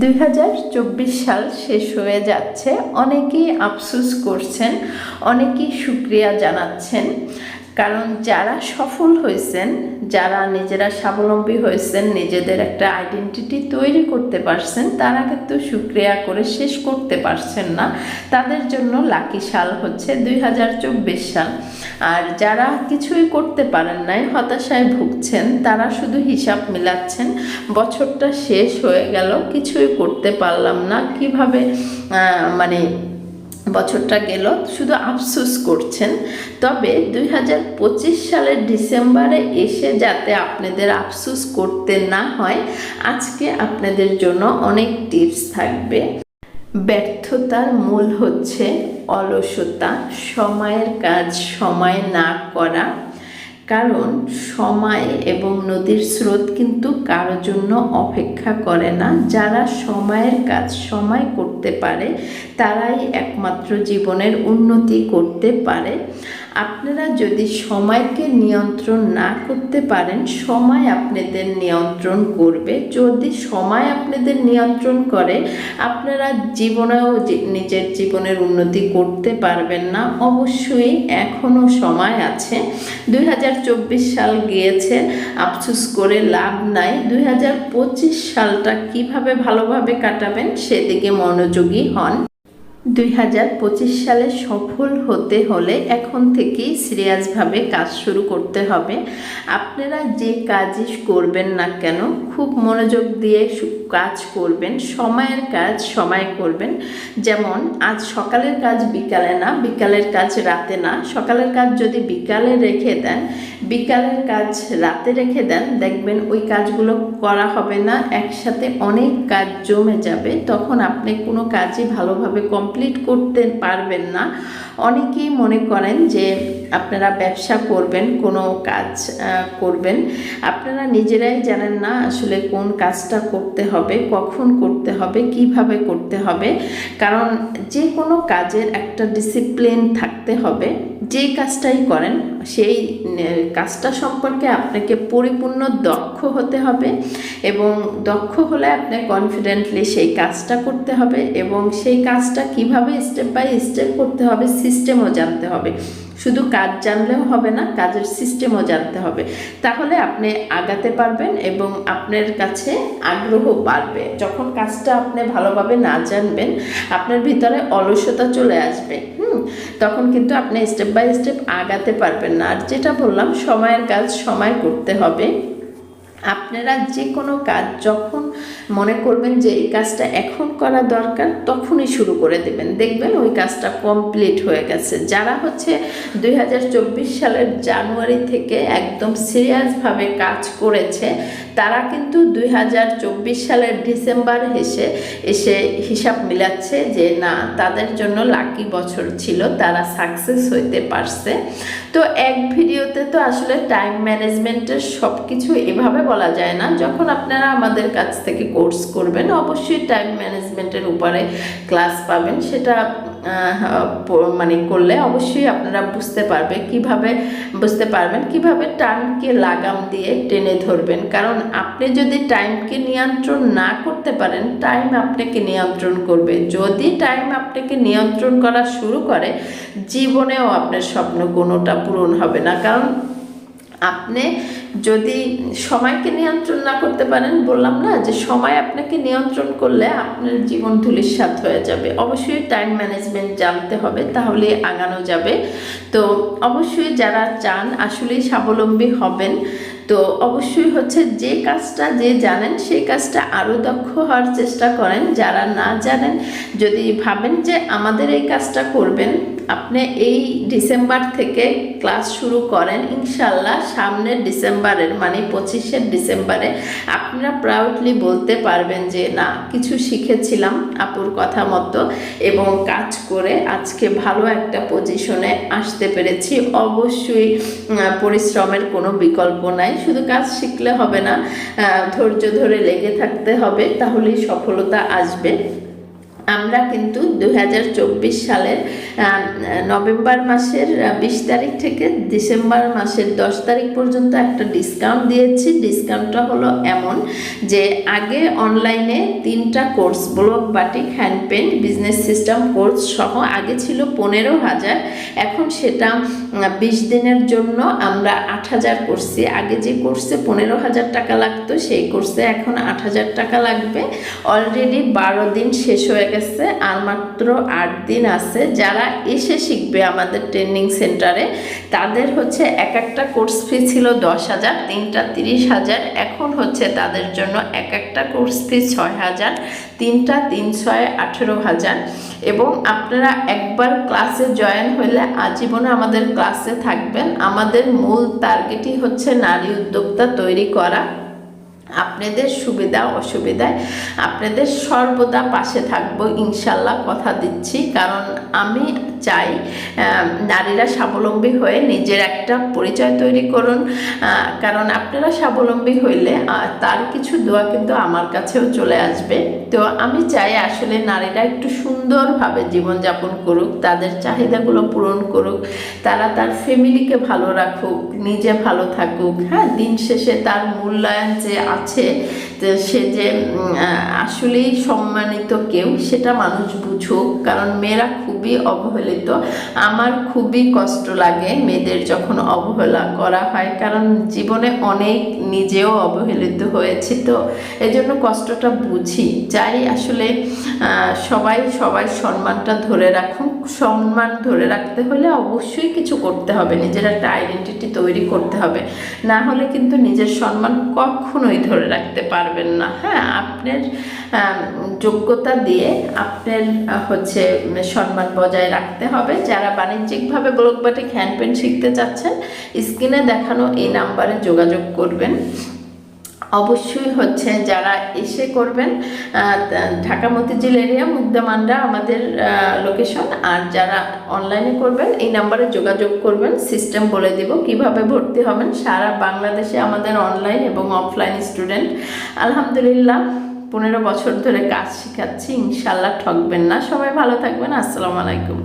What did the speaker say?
দুই হাজার চব্বিশ সাল শেষ হয়ে যাচ্ছে। অনেকেই আফসুস করছেন, অনেকেই সুক্রিয়া জানাচ্ছেন। কারণ যারা সফল হয়েছেন, যারা নিজেরা স্বাবলম্বী হয়েছেন, নিজেদের একটা আইডেন্টিটি তৈরি করতে পারছেন, তারা কিন্তু সুক্রিয়া করে শেষ করতে পারছেন না। তাদের জন্য লাকি সাল হচ্ছে দুই হাজার চব্বিশ সাল। আর যারা কিছুই করতে পারেন নাই, হতাশায় ভুগছেন, তারা শুধু হিসাব মিলাচ্ছেন, বছরটা শেষ হয়ে গেল, কিছুই করতে পারলাম না, কীভাবে মানে বছরটা গেল, শুধু আফসোস করছেন। তবে দু হাজার পঁচিশ সালের ডিসেম্বরে এসে যাতে আপনাদের আফসোস করতে না হয়, আজকে আপনাদের জন্য অনেক টিপস থাকবে। ব্যর্থতার মূল হচ্ছে অলসতা, সময়ের কাজ সময় না করা। কারণ সময় এবং নদীর স্রোত কিন্তু কারোর জন্য অপেক্ষা করে না। যারা সময়ের কাজ সময় করতে পারে, তারাই একমাত্র জীবনের উন্নতি করতে পারে। আপনারা যদি সময়কে নিয়ন্ত্রণ না করতে পারেন, সময় আপনাদের নিয়ন্ত্রণ করবে। যদি সময় আপনাদের নিয়ন্ত্রণ করে, আপনারা জীবনেও নিজের জীবনের উন্নতি করতে পারবেন না। অবশ্যই এখনও সময় আছে। দুই হাজার চব্বিশ সাল গিয়েছে, আফসোস করে লাভ নাই। দুই হাজার পঁচিশ সালটা কীভাবে ভালোভাবে কাটাবেন, সেদিকে মনোযোগী হন। দুই হাজার পঁচিশ সালে সফল হতে হলে এখন থেকেই সিরিয়াসভাবে কাজ শুরু করতে হবে। আপনারা যে কাজই করবেন না কেন, খুব মনোযোগ দিয়ে কাজ করবেন, সময়ের কাজ সময় করবেন। যেমন, আজ সকালের কাজ বিকালে না, বিকালের কাজ রাতে না। সকালের কাজ যদি বিকালে রেখে দেন, বিকালের কাজ রাতে রেখে দেন, দেখবেন ওই কাজগুলো করা হবে না, একসাথে অনেক কাজ জমে যাবে। তখন আপনি কোনো কাজই ভালোভাবে কমপ্লিট করতে পারবেন না। অনেকেই মনে করেন যে, আপনারা ব্যবসা করবেন, কোনো কাজ করবেন। আপনারা নিজেরাই জানেন না আসলে কোন কাজটা করতে হবে। কখন করতে হবে, কীভাবে করতে হবে, কারণ যে কোনো কাজের একটা ডিসিপ্লিন থাকতে হবে। যে কাজটাই করেন, সেই কাজটা সম্পর্কে আপনাকে পরিপূর্ণ দক্ষ হতে হবে এবং দক্ষ হলে আপনি কনফিডেন্টলি সেই কাজটা করতে হবে এবং সেই কাজটা কীভাবে স্টেপ বাই স্টেপ করতে হবে সিস্টেমও জানতে হবে। শুধু কাজ জানলেও হবে না, কাজের সিস্টেমও জানতে হবে। তাহলে আপনি আগাতে পারবেন এবং আপনার কাছে আগ্রহ বাড়বে। যখন কাজটা আপনি ভালোভাবে না জানবেন, আপনার ভিতরে অলসতা চলে আসবে, হুম? তখন কিন্তু আপনি স্টেপ বাই স্টেপ আগাতে পারবেন না। আর যেটা বললাম, সময়ের কাজ সময় করতে হবে। আপনারা যে কোনো কাজ যখন মনে করবেন যে এই কাজটা এখন করা দরকার, তখনই শুরু করে দেবেন। দেখবেন ওই কাজটা কমপ্লিট হয়ে গেছে। যারা হচ্ছে দুই হাজার চব্বিশ সালের জানুয়ারি থেকে একদম সিরিয়াসভাবে কাজ করেছে তারা কিন্তু দুই হাজার চব্বিশ সালের ডিসেম্বর হেসে এসে হিসাব মিলাচ্ছে যে না, তাদের জন্য লাকি বছর ছিল, তারা সাকসেস হইতে পারছে। তো এক ভিডিওতে তো আসলে টাইম ম্যানেজমেন্টের সব কিছু এভাবে বলা যায় না। যখন আপনারা আমাদের কাছ থেকে কোর্স করবেন, অবশ্যই টাইম ম্যানেজমেন্টের উপরে ক্লাস পাবেন। সেটা মানে করলে অবশ্যই আপনারা বুঝতে পারবে কীভাবে, বুঝতে পারবেন কীভাবে টাইমকে লাগাম দিয়ে টেনে ধরবেন। কারণ আপনি যদি টাইমকে নিয়ন্ত্রণ না করতে পারেন, টাইম আপনাকে নিয়ন্ত্রণ করবে। যদি টাইম আপনাকে নিয়ন্ত্রণ করা শুরু করে, জীবনেও আপনার স্বপ্ন কোনোটা পূরণ হবে না। কারণ আপনি যদি সময়কে নিয়ন্ত্রণ না করতে পারেন, বললাম না যে সময় আপনাকে নিয়ন্ত্রণ করলে আপনার জীবন সাথ হয়ে যাবে। অবশ্যই টাইম ম্যানেজমেন্ট জানতে হবে, তাহলে আগানো যাবে। তো অবশ্যই যারা চান, আসলেই স্বাবলম্বী হবেন। তো অবশ্যই হচ্ছে যে কাজটা যে জানেন, সেই কাজটা আরও দক্ষ হওয়ার চেষ্টা করেন। যারা না জানেন, যদি ভাবেন যে আমাদের এই কাজটা করবেন, আপনি এই ডিসেম্বর থেকে ক্লাস শুরু করেন, ইনশাল্লাহ সামনের ডিসেম্বরের মানে পঁচিশের ডিসেম্বরে আপনারা প্রাউডলি বলতে পারবেন যে, না, কিছু শিখেছিলাম আপুর কথা মতো এবং কাজ করে আজকে ভালো একটা পজিশনে আসতে পেরেছি। অবশ্যই পরিশ্রমের কোনো বিকল্প নাই। শুধু কাজ শিখলে হবে না ধৈর্য ধরে লেগে থাকতে হবে তাহলেই সফলতা আসবে। আমরা কিন্তু দু হাজার চব্বিশ সালের নভেম্বর মাসের বিশ তারিখ থেকে ডিসেম্বর মাসের দশ তারিখ পর্যন্ত একটা ডিসকাউন্ট দিয়েছি। ডিসকাউন্টটা হলো এমন যে আগে অনলাইনে তিনটা course block batik hand paint business system course সহ আগে ছিল পনেরো হাজার। এখন সেটা বিশ দিনের জন্য আমরা আট হাজার করছি। আগে যে কোর্সে পনেরো হাজার টাকা লাগতো, সেই কোর্সে এখন আট হাজার টাকা লাগবে। অলরেডি বারো দিন শেষ হয়ে গেছে। আর মাত্র আট দিন আছে। যারা এসে শিখবে আমাদের ট্রেনিং সেন্টারে তাদের হচ্ছে এক একটা কোর্স ফি ছিল দশ হাজার, তিনটা তিরিশ হাজার। এখন হচ্ছে তাদের জন্য এক একটা কোর্স ফি ছয় হাজার, তিনটা তিন ছয় আঠেরো হাজার। এবং আপনারা একবার ক্লাসে জয়েন হলে আজীবনে আমাদের ক্লাসে থাকবেন। আমাদের মূল টার্গেটই হচ্ছে নারী উদ্যোক্তা তৈরি করা। আপনাদের সুবিধা, অসুবিধায় আপনাদের সর্বদা পাশে থাকব, ইনশাল্লাহ কথা দিচ্ছি। কারণ আমি চাই নারীরা স্বাবলম্বী হয়ে নিজের একটা পরিচয় তৈরি করুন। কারণ আপনারা স্বাবলম্বী হইলে তার কিছু দোয়া কিন্তু আমার কাছেও চলে আসবে। তো আমি চাই আসলে নারীরা একটু সুন্দরভাবে জীবনযাপন করুক, তাদের চাহিদাগুলো পূরণ করুক, তারা তার ফ্যামিলিকে ভালো রাখুক, নিজে ভালো থাকুক। হ্যাঁ দিন শেষে তার মূল্যায়ন যে আছে সে যে আসলেই সম্মানিত কেউ, সেটা মানুষ বুঝুক। কারণ মেয়েরা খুবই অবহেলিত। আমার খুবই কষ্ট লাগে মেয়েদের যখন অবহেলা করা হয়। কারণ জীবনে অনেক নিজেও অবহেলিত হয়েছে তো, এজন্য কষ্টটা বুঝি। চাই আসলে সবাই সবাই সম্মানটা ধরে রাখুন সম্মান ধরে রাখতে হলে অবশ্যই কিছু করতে হবে, নিজের একটা আইডেন্টিটি তৈরি করতে হবে। না হলে কিন্তু নিজের সম্মান কখনোই ধরে রাখতে পারবেন না। হ্যাঁ আপনার যোগ্যতা দিয়ে আপনার হচ্ছে সম্মান বজায় রাখতে হবে। যারা বাণিজ্যিকভাবে ব্লক বাটিক হ্যান্ড শিখতে চাচ্ছেন, স্ক্রিনে দেখানো এই নাম্বারে যোগাযোগ করবেন। অবশ্যই হচ্ছে যারা এসে করবেন ঢাকা মতিঝিল এরিয়া মুগ্ধামান্ডা আমাদের লোকেশন আর যারা অনলাইনে করবেন, এই নাম্বারে যোগাযোগ করবেন। সিস্টেম বলে দিব কীভাবে ভর্তি হবেন। সারা বাংলাদেশে আমাদের অনলাইন এবং অফলাইন স্টুডেন্ট আলহামদুলিল্লাহ, পনেরো বছর ধরে কাজ শেখাচ্ছি। ইনশাল্লাহ ঠকবেন না। সবাই ভালো থাকবেন। আসসালামু আলাইকুম।